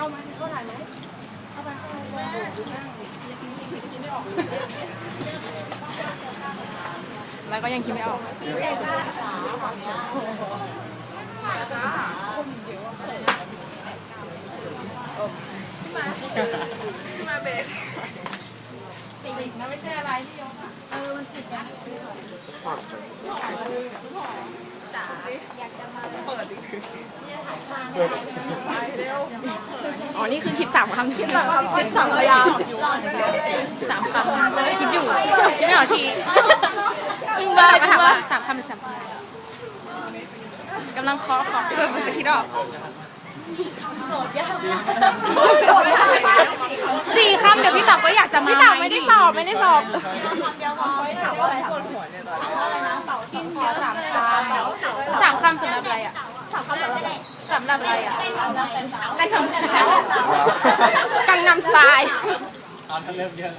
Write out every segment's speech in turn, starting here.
เข้ามาเข้าถ่ายไหมเข้าไปเข้าไปนั่งกินไม่ออกแล้วก็ยังคิดไม่ออกมาเบรกติดนะไม่ใช่อะไรที่ยกอะเออมันติดนะจ๋าอยากจะมาเปิดดิไปเร็ว อ๋อ นี่คือคิดสามคำคิดสามคำคิดสามพยางค์สามคำคิดอยู่คิดไม่ออกทีอึ้งมากก็ถามว่าสามคำหรือสามคำกำลังเคาะของเพื่อมันจะคิดออกสี่คำเดี๋ยวพี่เต๋อก็อยากจะมาพี่เต๋าไม่ได้สอบไม่ได้สอบสามคำสำหรับอะไรอะสำหรับอะไรอะได้คำกังนำสไตล์ตอนเขาเริ่มเยอะ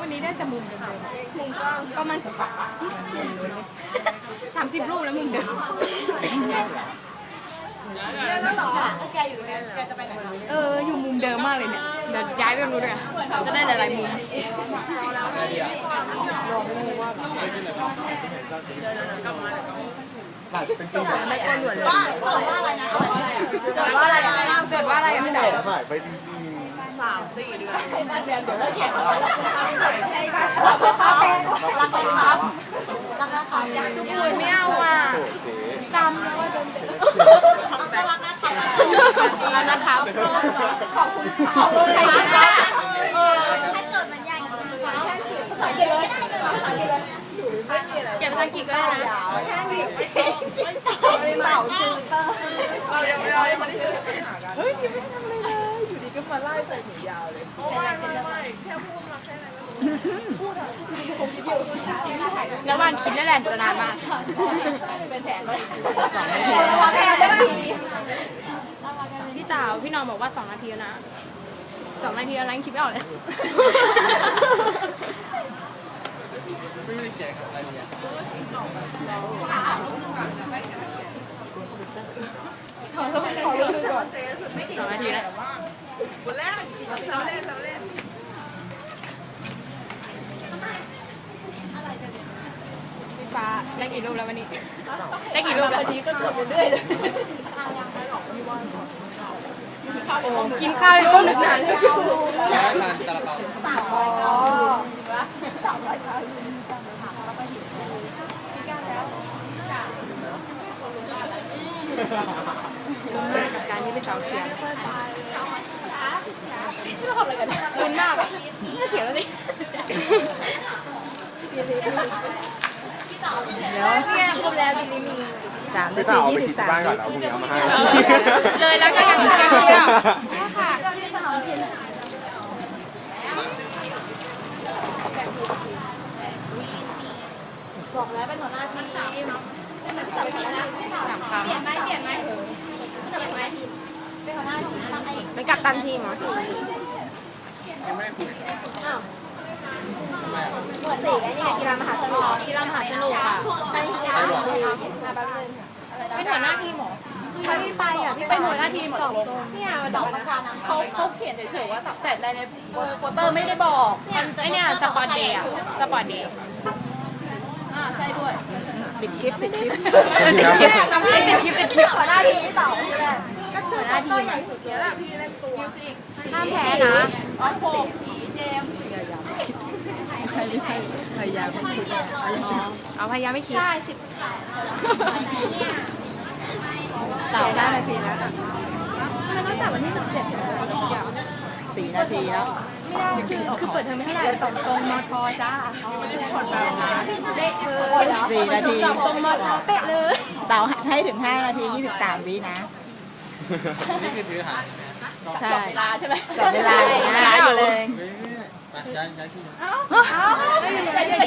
วันนี้ได้แต่มุมเดิมมุมก็ประมาณสามสิบรูปแล้วมุมเดิมเอออยู่มุมเดิมมากเลยเนี่ย เดี๋ยวย้ายไปตรงนู้นด้วยจะได้หลายๆมุมไม่โกนหนวดเลยจดว่าอะไรนะจดว่าอะไรอะจดว่าอะไรอะพี่เต๋อถ่ายไปจริงทุกคนไม่เอาอะ ๆโอเจ๊ จำแล้วว่าจะแล้วนะครับขอบคุณขอบคุณค่ะเออถ้าโจทย์มันใหญ่กว่านี้ฟ้าเก็บภาษาอังกฤษก็ได้นะเรายังไม่เรายังไม่ได้เฮ้ยยังไม่ทำอะไรเลยอยู่ดีก็มาไล่ใส่หนูยาวเลยไม่ไม่ไม่แค่พูดมาแค่นั้นระหว่างคิดนั่นแหละจะนานมากพี่เต๋า พี่นอนบอกว่าสองนาทีแล้วนะสองนาทีแล้วนะยังคิดไม่ออกเลย ไม่ได้เขียนกับรายละเอียดขอรู้ก่อนสองนาทีแล้วคนแรกเสาเล่นเสาเล่นพี่ฟ้าได้กี่รูปแล้ววันนี้ ได้กี่รูปแล้ววันนี้ก็จดไปเรื่อยเลยโอ้ กินข้าวต้องนึกนานเลยแล้วทานซาลาเปาการที่เป็นเสาเขียนคุณมากน่าเขียน แล้วดิเนี่ยครบแล้วบินนี้มี สามนาทียี่สิบสามวพรุ่งนี้เอามาให้เลยแล้วก็ยังยังเที่ยวค่ะบอกแล้วเป็นหัวหน้าทีมสามเป็นสามทีมนะสามคำเปลี่ยนไหมเปลี่ยนไหมเปลี่ยนไหมทีมเป็นหัวหน้าทีมทำไงอีกเป็นกัปตันทีมเหรอยังไม่ได้คุยอ้าว หมวดสี่ไอ้นี่กีฬามหาสนุกกีฬามหาสนุกค่ะไปกีฬามาแป๊บนึงเป็นหัวหน้าทีมเหรอใครไม่ไปอะพี่เป็นหัวหน้าทีมสองเนี่ยดอกประชานะเขาเขาเขียนเฉยๆว่าแต่ในในโปสเตอร์ไม่ได้บอกมันไอเนี่ยสปอร์ตเดย์อะสปอร์ตเดย์อ่าใช่ด้วยติดคลิปติดคลิปเออติดคลิปจำไม่ได้ติดคลิปติดคลิปหัวหน้าทีมที่สองคือแบบก็คือหัวหน้าทีมใหญ่สุดเลยห้ามแพ้นะใช่ ไม่ใช่พยายามไม่คิดเอาพยายามไม่คิดเต่าห้านาทีแล้วมันต้องจับวันที่สิบเจ็ดสี่นาทีแล้วไม่ได้คือคือเปิดเทอมไม่เท่าไหร่สองตรงมอทอจ้าเป๊ะเลยสี่นาทีสองตรงมอทอเป๊ะเลยเต่าให้ถึงห้านาทียี่สิบสามวินะนี่คือถือหางใช่ลาใช่ไหมจับเวลาเลยนะไม่เอาเลย เฮ้ยไป